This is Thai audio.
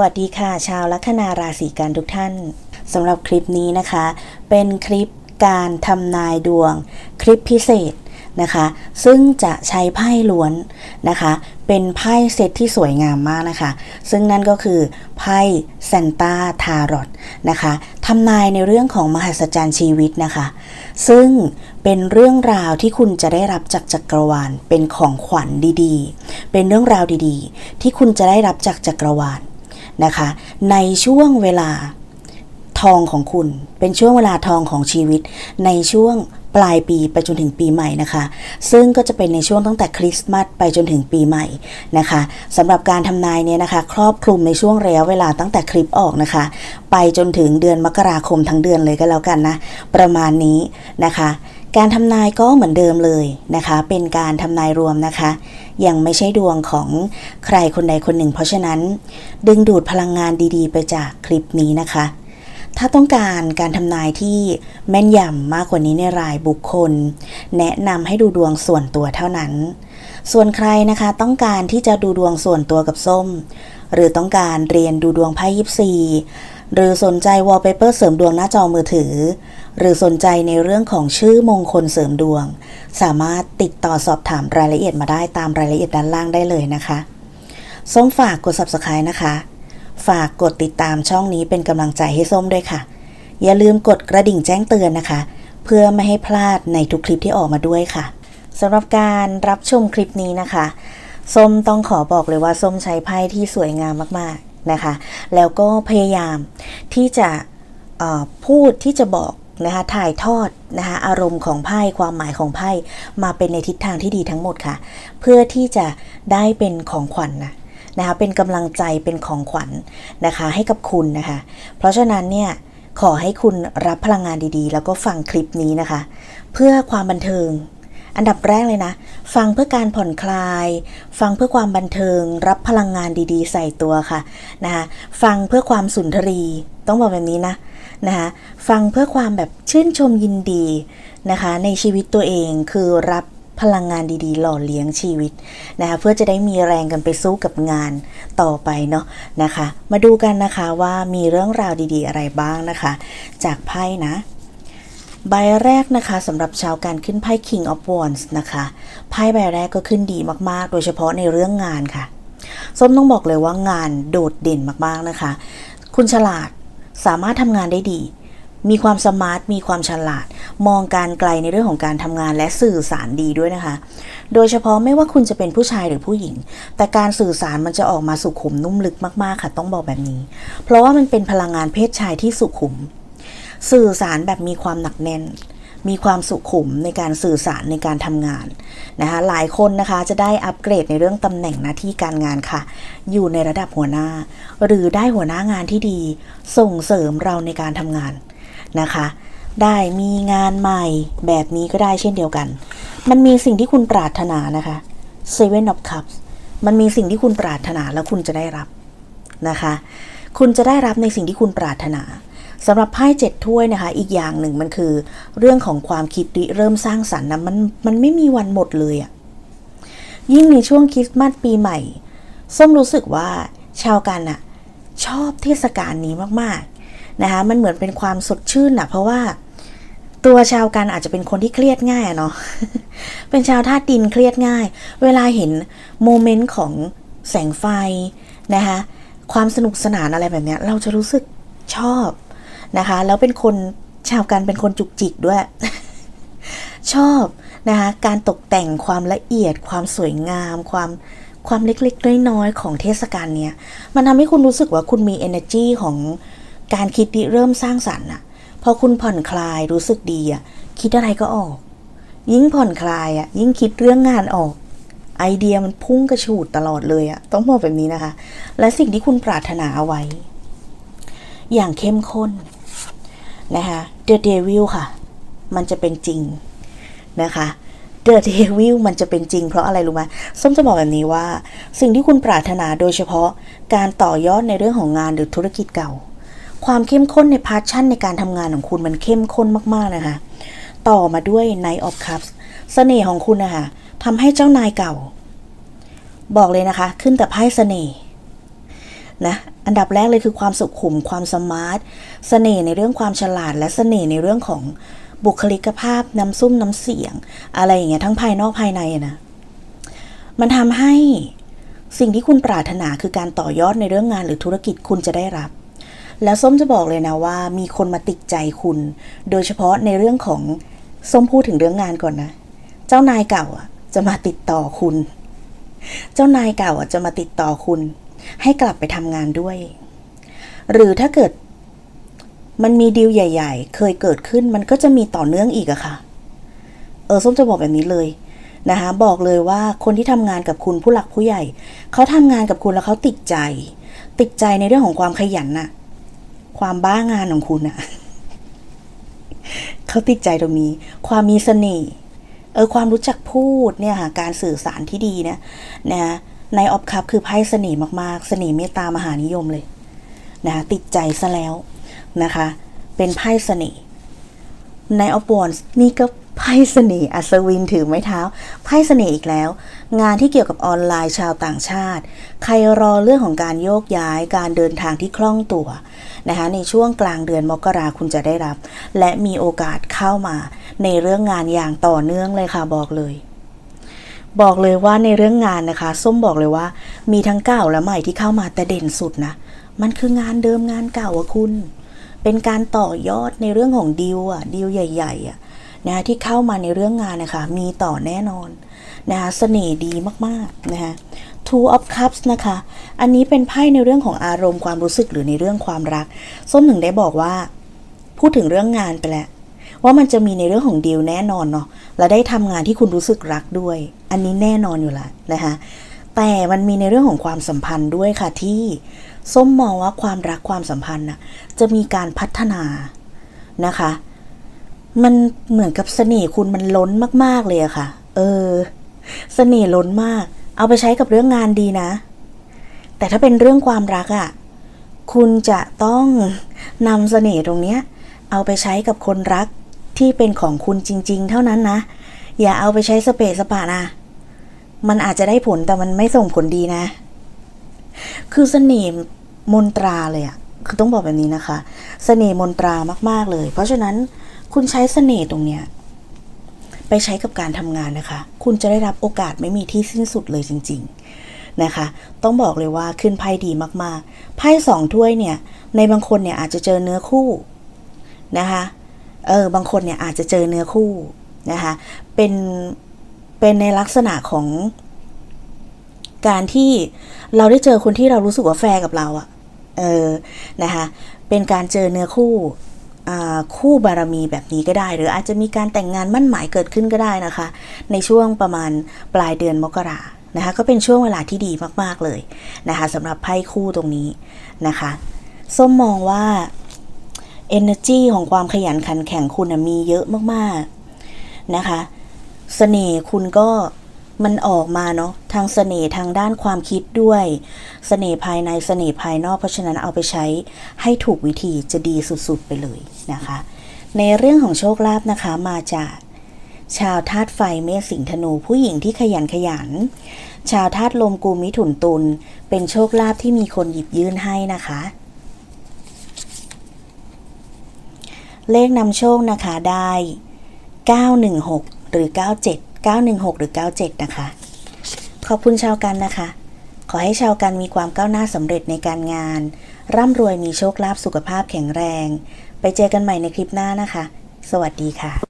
วัสดีค่ะ ชาวลัคนาราศีกันทุกท่านสำหรับคลิปนี้นะคะ เป็นคลิปการทำนายดวง คลิปพิเศษนะคะ ซึ่งจะใช้ไพ่ล้วนนะคะ เป็นไพ่เซตที่สวยงามมากนะคะ ซึ่งนั่นก็คือไพ่ซนต้าทารอตนะคะทำนายในเรื่องของมหัศจรรย์ชีวิตนะคะ ซึ่งเป็นเรื่องราวที่คุณจะได้รับจากจักรวาล เป็นของขวัญดีๆ เป็นเรื่องราวดีๆ ที่คุณจะได้รับจากจักรวาล นะคะ ในช่วงเวลาทองของคุณ เป็นช่วงเวลาทองของชีวิต ในช่วงปลายปีไปจนถึงปีใหม่นะคะ ซึ่งก็จะเป็นในช่วงตั้งแต่คริสต์มาสไปจนถึงปีใหม่นะคะสำหรับการทำนายเนี่ยนะคะ ครอบคลุมในช่วงระยะเวลาตั้งแต่คลิปออกนะคะ ไปจนถึงเดือนมกราคมทั้งเดือนเลยก็แล้วกันนะ ประมาณนี้นะคะ การทำนายก็เหมือนเดิมเลยนะคะ เป็นการทำนายรวมนะคะ ยังไม่ใช่ดวงของใครคนใดคนหนึ่ง เพราะฉะนั้น ดึงดูดพลังงานดีๆ ไปจากคลิปนี้นะคะ ถ้าต้องการการทำนายที่แม่นยำมากกว่านี้ในรายบุคคล แนะนำให้ดูดวงส่วนตัวเท่านั้น ส่วนใครนะคะต้องการที่จะดูดวงส่วนตัวกับส้ม หรือต้องการเรียนดูดวงไพ่ยิปซีหรือสนใจวอลเปเปอร์เสริมดวงหน้าจอมือถือ หรือสนใจในเรื่องของชื่อมงคลเสริมดวง สามารถติดต่อสอบถามรายละเอียดมาได้ตามรายละเอียดด้านล่างได้เลยนะคะส้มฝากกด subscribe นะคะ ฝากกดติดตามช่องนี้เป็นกำลังใจให้ส้มด้วยค่ะ อย่าลืมกดกระดิ่งแจ้งเตือนนะคะ เพื่อไม่ให้พลาดในทุกคลิปที่ออกมาด้วยค่ะสำหรับการรับชมคลิปนี้นะคะ ส้มต้องขอบอกเลยว่าส้มใช้ไพ่ที่สวยงามมากๆนะคะ แล้วก็พยายามที่จะพูดที่จะบอก นะคะถ่ายทอดนะคะอารมณ์ของไพ่ความหมายของไพ่มาเป็นในทิศทางที่ดีทั้งหมดค่ะ เพื่อที่จะได้เป็นของขวัญนะนะคะเป็นกำลังใจเป็นของขวัญนะคะให้กับคุณนะคะ เพราะฉะนั้นเนี่ยขอให้คุณรับพลังงานดีๆ แล้วก็ฟังคลิปนี้นะคะ เพื่อความบันเทิง อันดับแรกเลยนะ ฟังเพื่อการผ่อนคลาย ฟังเพื่อความบันเทิง รับพลังงานดีๆ ใส่ตัวค่ะนะคะฟังเพื่อความสุนทรี ต้องบอกแบบนี้นะนะคะฟังเพื่อความแบบชื่นชมยินดีนะคะ ในชีวิตตัวเองคือรับพลังงานดีๆ หล่อเลี้ยงชีวิตนะคะเพื่อจะได้มีแรงกันไปสู้กับงานต่อไปเนาะนะคะ มาดูกันนะคะว่ามีเรื่องราวดีๆ อะไรบ้างนะคะ จากไพ่นะ ใบแรกนะคะสำหรับชาวการขึ้นไพ่ King of Wands นะคะไพ่ใบแรกก็ขึ้นดีมากๆ โดยเฉพาะในเรื่องงานค่ะ ส้มต้องบอกเลยว่างานโดดเด่นมากๆนะคะ คุณฉลาดสามารถทำงานได้ดี มีความสมาร์ท มีความฉลาด มองการไกลในเรื่องของการทำงานและสื่อสารดีด้วยนะคะ โดยเฉพาะไม่ว่าคุณจะเป็นผู้ชายหรือผู้หญิง แต่การสื่อสารมันจะออกมาสุขุมนุ่มลึกมากๆค่ะ ต้องบอกแบบนี้ เพราะว่ามันเป็นพลังงานเพศชายที่สุขุม สื่อสารแบบมีความหนักแน่น มีความสุขุมในการสื่อสารในการทำงานนะคะหลายคนนะคะจะได้อัปเกรดในเรื่องตำแหน่งหน้าที่การงานค่ะ อยู่ในระดับหัวหน้า หรือได้หัวหน้างานที่ดี ส่งเสริมเราในการทำงานนะคะ ได้มีงานใหม่แบบนี้ก็ได้เช่นเดียวกัน มันมีสิ่งที่คุณปรารถนานะคะ Seven of Cups มันมีสิ่งที่คุณปรารถนาแล้วคุณจะได้รับนะคะ คุณจะได้รับในสิ่งที่คุณปรารถนา สำหรับไพ่เจ็ดถ้วยนะคะ อีกอย่างหนึ่งมันคือ เรื่องของความคิดริเริ่มสร้างสรรค์นะมันมันไม่มีวันหมดเลยอะยิ่งในช่วงคริสต์มาสปีใหม่ ส้มรู้สึกว่าชาวกันอะชอบเทศกาลนี้มากๆนะคะมันเหมือนเป็นความสดชื่นอะเพราะว่าตัวชาวกันอาจจะเป็นคนที่เครียดง่ายอะเนาะ เป็นชาวธาตุดินเครียดง่าย เวลาเห็นโมเมนต์ของแสงไฟนะคะ ความสนุกสนานอะไรแบบเนี้ยเราจะรู้สึกชอบ นะคะ แล้วเป็นคนชาวกันเป็นคนจุกจิกด้วย ชอบนะคะการตกแต่งความละเอียด ความสวยงาม ความความเล็กๆน้อยๆของเทศกาลเนี้ยมันทำให้คุณรู้สึกว่าคุณมี energy ของการคิดริเริ่มสร้างสรรค์อะพอคุณผ่อนคลายรู้สึกดีอะคิดอะไรก็ออก ยิ่งผ่อนคลายอะยิ่งคิดเรื่องงานออก ไอเดียมันพุ่งกระฉูดตลอดเลยอะต้องบอกแบบนี้นะคะ และสิ่งที่คุณปรารถนาเอาไว้ อย่างเข้มข้น นะคะ The Devil ค่ะ มันจะเป็นจริงนะคะ The Devil มันจะเป็นจริงเพราะอะไรรู้ไหมส้มจะบอกแบบนี้ว่า สิ่งที่คุณปรารถนาโดยเฉพาะการต่อยอดในเรื่องของงานหรือธุรกิจเก่า ความเข้มข้นในพาชั่นในการทำงานของคุณมันเข้มข้นมากๆนะคะ ต่อมาด้วย Knight of Cups เสน่ห์ของคุณนะคะทำให้เจ้านายเก่า บอกเลยนะคะ ขึ้นแต่ไพ่เสน่ห์ นะอันดับแรกเลยคือความสุขุมความสมาร์ทเสน่ห์ในเรื่องความฉลาด และเสน่ห์ในเรื่องของบุคลิกภาพน้ำซุ่มน้ำเสียง อะไรอย่างเงี้ยทั้งภายนอกภายในนะมันทำให้สิ่งที่คุณปรารถนาคือการต่อยอดในเรื่องงานหรือธุรกิจคุณจะได้รับ แล้วส้มจะบอกเลยนะว่า มีคนมาติดใจคุณ โดยเฉพาะในเรื่องของส้มพูดถึงเรื่องงานก่อนนะ เจ้านายเก่าอะจะมาติดต่อคุณ เจ้านายเก่าอะจะมาติดต่อคุณ ให้กลับไปทำงานด้วย หรือถ้าเกิดมันมีดีลใหญ่ ๆ เคยเกิดขึ้นมันก็จะมีต่อเนื่องอีกอะค่ะ เออส้มจะบอกแบบนี้เลยนะคะบอกเลยว่าคนที่ทำงานกับคุณผู้หลักผู้ใหญ่ เขาทำงานกับคุณแล้วเขาติดใจ ติดใจในเรื่องของความขยันน่ะ ความบ้างานของคุณน่ะเขาติดใจตรงนี้ ความมีเสน่ห์เออความรู้จักพูดเนี่ยค่ะการสื่อสารที่ดีนะนะ ในออฟคัพคือไพ่เสน่ห์มากๆ เสน่ห์เมตตามหานิยมเลยนะคะติดใจซะแล้วนะคะ เป็นไพ่เสน่ห์ในออฟวอนนี่ก็ไพ่เสน่ห์อัศวินถือไม้เท้าไพ่เสน่ห์อีกแล้ว งานที่เกี่ยวกับออนไลน์ชาวต่างชาติ ใครรอเรื่องของการโยกย้ายการเดินทางที่คล่องตัวนะคะในช่วงกลางเดือนมกราคุณจะได้รับ และมีโอกาสเข้ามาในเรื่องงานอย่างต่อเนื่องเลยค่ะบอกเลย บอกเลยว่าในเรื่องงานนะคะ ส้มบอกเลยว่า มีทั้งเก่าและใหม่ที่เข้ามาแต่เด่นสุดนะ มันคืองานเดิมงานเก่าอะคุณ เป็นการต่อยอดในเรื่องของดีลอะดีลใหญ่ๆอะนะที่เข้ามาในเรื่องงานนะคะ มีต่อแน่นอนนะคะเสน่ห์ดีมากๆนะคะ Two of Cups นะคะ อันนี้เป็นไพ่ในเรื่องของอารมณ์ความรู้สึกหรือในเรื่องความรัก ส้มหนึ่งได้บอกว่า พูดถึงเรื่องงานไปแล้ว ว่ามันจะมีในเรื่องของดีลแน่นอนเนาะและได้ทำงานที่คุณรู้สึกรักด้วย อันนี้แน่นอนอยู่ล้วนะคะแต่มันมีในเรื่องของความสัมพันธ์ด้วยค่ะที่ส้มมองว่าความรักความสัมพันธ์น่ะจะมีการพัฒนานะคะ มันเหมือนกับเสน่ห์คุณมันล้นมาก ๆ เลยอะค่ะ เออ เสน่ห์ล้นมาก เอาไปใช้กับเรื่องงานดีนะ แต่ถ้าเป็นเรื่องความรักอะคุณจะต้องนำเสน่ห์ตรงเนี้ย เอาไปใช้กับคนรัก ที่เป็นของคุณจริง ๆ เท่านั้นนะ อย่าเอาไปใช้สเปสปะนะ มันอาจจะได้ผลแต่มันไม่ส่งผลดีนะ คือเสน่ห์มนตราเลยอะคือต้องบอกแบบนี้นะคะ เสน่ห์มนตรามาก ๆเลย เพราะฉะนั้นคุณใช้เสน่ห์ตรงเนี้ยไปใช้กับการทำงานนะคะ คุณจะได้รับโอกาสไม่มีที่สิ้นสุดเลยจริง ๆนะคะ ต้องบอกเลยว่าขึ้นไพ่ดีมากๆ ไพ่สองถ้วยเนี่ย ในบางคนเนี่ยอาจจะเจอเนื้อคู่นะคะ เออบางคนเนี่ยอาจจะเจอเนื้อคู่นะคะเป็นเป็นในลักษณะของการที่เราได้เจอคนที่เรารู้สึกว่าแฟร์กับเราอะเออนะคะเป็นการเจอเนื้อคู่คู่บารมีแบบนี้ก็ได้ หรืออาจจะมีการแต่งงานมั่นหมายเกิดขึ้นก็ได้นะคะ ในช่วงประมาณปลายเดือนมกรานะคะก็เป็นช่วงเวลาที่ดีมาก ๆ เลยนะคะสำหรับไพ่คู่ตรงนี้นะคะ ส้มมองว่า energy ของความขยันขันแข็งคุณมีเยอะมากๆนะคะเสน่ห์คุณก็มันออกมาเนาะทางเสน่ห์ทางด้านความคิดด้วยเสน่ห์ภายในเสน่ห์ภายนอกเพราะฉะนั้นเอาไปใช้ให้ถูกวิธีจะดีสุดๆไปเลยนะคะ ในเรื่องของโชคลาภนะคะมาจากชาวธาตุไฟเมษสิงธนูผู้หญิงที่ขยันขยัน ชาวธาตุลมกูมิถุนตุลเป็นโชคลาภที่มีคนหยิบยื่นให้นะคะ เลขนำโชคนะคะได้ 916 หรือ 97 916 หรือ 97 นะคะ ขอบคุณชาวกันนะคะ ขอให้ชาวกันมีความก้าวหน้าสำเร็จในการงาน ร่ำรวยมีโชคลาภสุขภาพแข็งแรง ไปเจอกันใหม่ในคลิปหน้านะคะ สวัสดีค่ะ